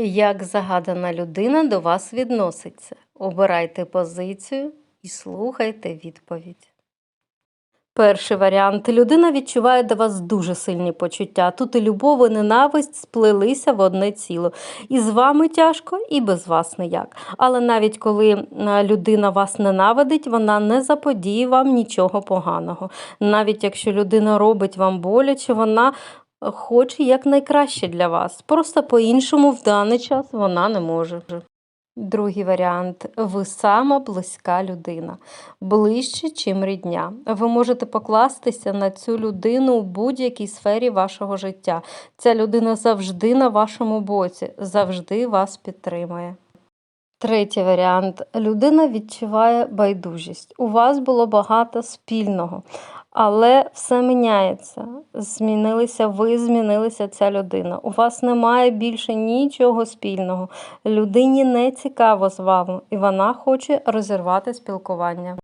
Як загадана людина до вас відноситься? Обирайте позицію і слухайте відповідь. Перший варіант. Людина відчуває до вас дуже сильні почуття. Тут і любов, і ненависть сплелися в одне ціло. І з вами тяжко, і без вас ніяк. Але навіть коли е, людина вас ненавидить, вона не заподіє вам нічого поганого. Навіть якщо людина робить вам боляче, вона хоче якнайкраще для вас. Просто по-іншому в даний час вона не може. Другий варіант. Ви сама близька людина, ближче, чим рідня. Ви можете покластися на цю людину у будь-якій сфері вашого життя. Ця людина завжди на вашому боці, завжди вас підтримує. Третій варіант. Людина відчуває байдужість. У вас було багато спільного, але все міняється. Змінилися ви, змінилася ця людина. У вас немає більше нічого спільного. Людині не цікаво з вами, і вона хоче розірвати спілкування.